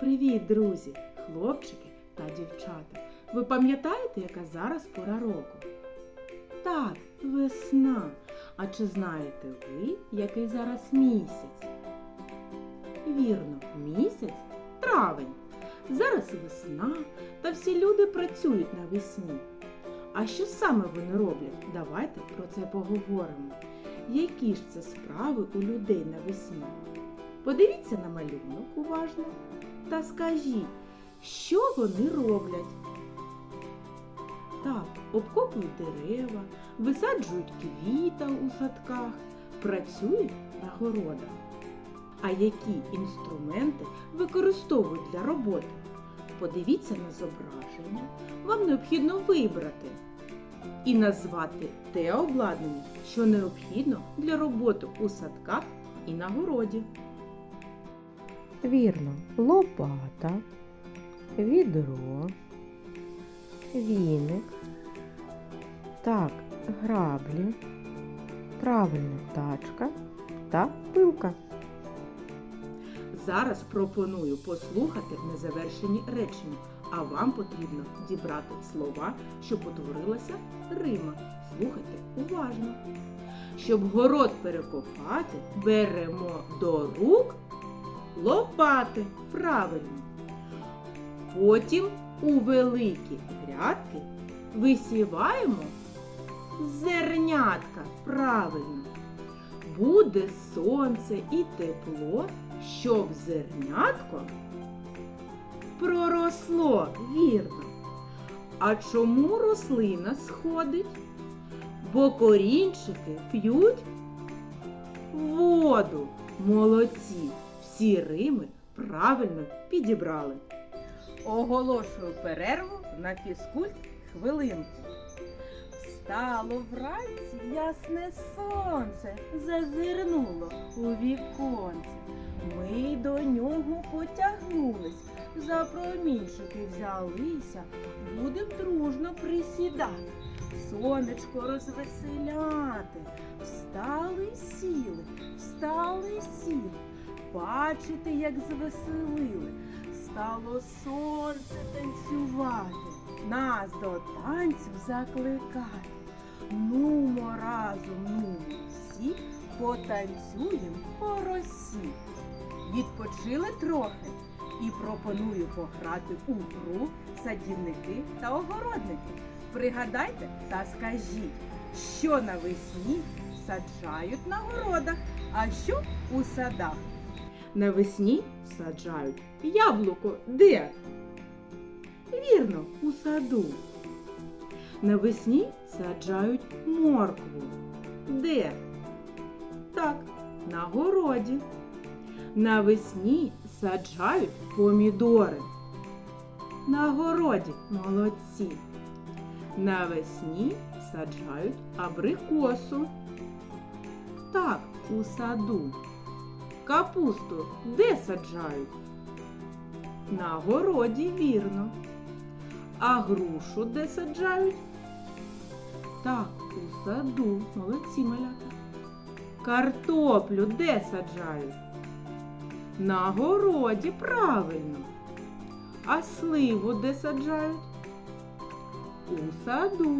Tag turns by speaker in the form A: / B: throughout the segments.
A: Привіт, друзі, хлопчики та дівчата. Ви пам'ятаєте, яка зараз пора року? Так, весна. А чи знаєте ви, який зараз місяць? Вірно, місяць травень. Зараз весна, та всі люди працюють навесні. А що саме вони роблять? Давайте про це поговоримо. Які ж це справи у людей навесні? Подивіться на малюнок уважно та скажіть, що вони роблять. Так, обкопують дерева, висаджують квіта у садках, працюють на городах. А які інструменти використовують для роботи? Подивіться на зображення. Вам необхідно вибрати і назвати те обладнання, що необхідно для роботи у садках і на городі.
B: Вірно, лопата, відро, віник, так, граблі, правильно тачка та пилка.
A: Зараз пропоную послухати незавершені речення, а вам потрібно дібрати слова, щоб утворилася рима. Слухайте уважно. Щоб город перекопати, беремо до рук лопати. Правильно. Потім у великі грядки висіваємо зернятка. Правильно. Буде сонце і тепло, щоб зернятко проросло, вірно. А чому рослина сходить? Бо корінчики п'ють воду. Молодці! Всі рими правильно підібрали. Оголошую перерву на фізкульт хвилинку. Встало вранці ясне сонце, зазирнуло у віконце. Ми до нього потягнулись, за промінчики взялися, будем дружно присідати, сонечко розвеселяти. Встали сіли, встали сіли, бачите, як звеселили. Стало сонце танцювати, нас до танцю закликати. Нумо разом, нумо всі, потанцюєм по росі. Відпочили трохи і пропоную пограти у гру садівники та огородники. Пригадайте та скажіть, що навесні саджають на городах, а що у садах. Навесні саджають яблуко де? Вірно, у саду. Навесні саджають моркву. Де? Так, на городі. Навесні саджають помідори. На городі молодці. Навесні саджають абрикосу. Так, у саду. Капусту де саджають? На городі вірно. А грушу де саджають? Так, у саду. Молодці малята. Картоплю де саджають? На городі, правильно. А сливу де саджають? У саду.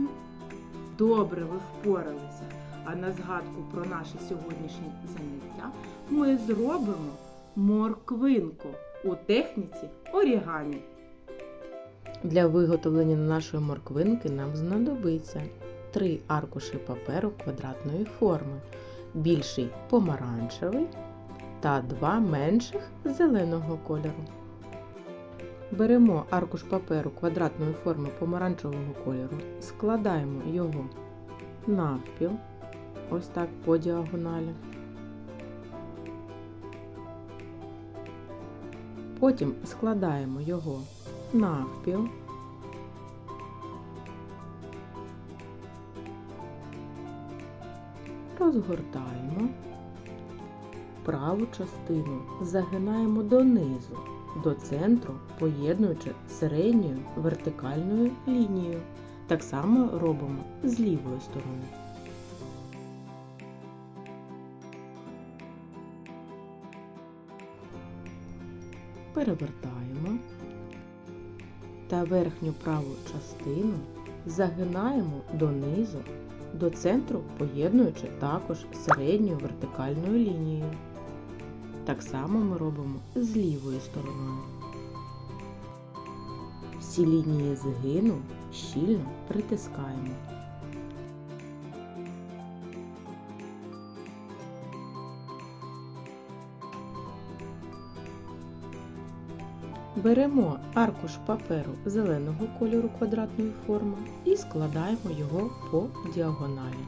A: Добре ви впоралися. А на згадку про наше сьогоднішнє заняття ми зробимо морквинку у техніці орігамі.
B: Для виготовлення нашої морквинки нам знадобиться три аркуші паперу квадратної форми, більший помаранчевий та два менших зеленого кольору. Беремо аркуш паперу квадратної форми помаранчевого кольору, складаємо його навпіл, ось так по діагоналі. Потім складаємо його навпіл. Розгортаємо. Праву частину загинаємо донизу, до центру, поєднуючи середньою вертикальною лінією. Так само робимо з лівої сторони. Перевертаємо та верхню праву частину загинаємо донизу, до центру поєднуючи також середньою вертикальною лінією. Так само ми робимо з лівою стороною. Всі лінії згину щільно притискаємо. Беремо аркуш паперу зеленого кольору квадратної форми і складаємо його по діагоналі.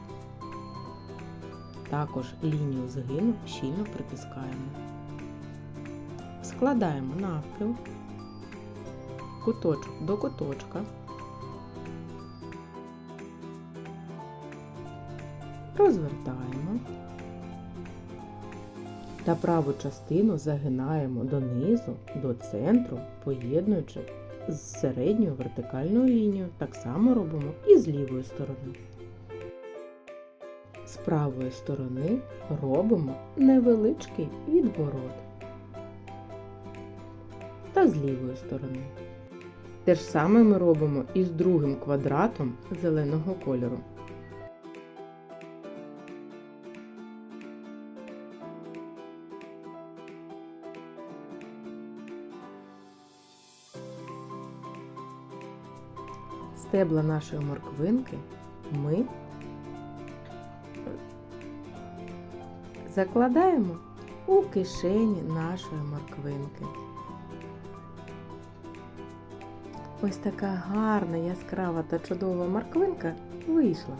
B: Також лінію згину щільно притискаємо. Складаємо навпіл, куточок до куточка. Розвертаємо та праву частину загинаємо донизу, до центру, поєднуючи з середньою вертикальною лінією. Так само робимо і з лівої сторони. З правої сторони робимо невеличкий відворот. Та з лівої сторони. Те ж саме ми робимо і з другим квадратом зеленого кольору. Стебла нашої морквинки ми закладаємо у кишені нашої морквинки. Ось така гарна, яскрава та чудова морквинка вийшла.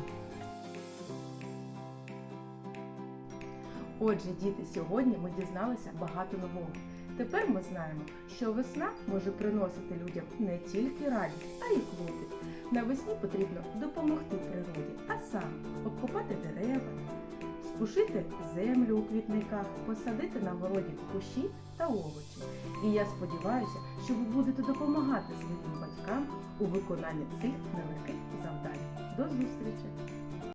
A: Отже, діти, сьогодні ми дізналися багато нового. Тепер ми знаємо, що весна може приносити людям не тільки радість, а й клопіт. Навесні потрібно допомогти природі, а саме обкопати дерева, спушити землю у квітниках, посадити на городі кущі та овочі. І я сподіваюся, що ви будете допомагати своїм батькам у виконанні цих нелегких завдань. До зустрічі!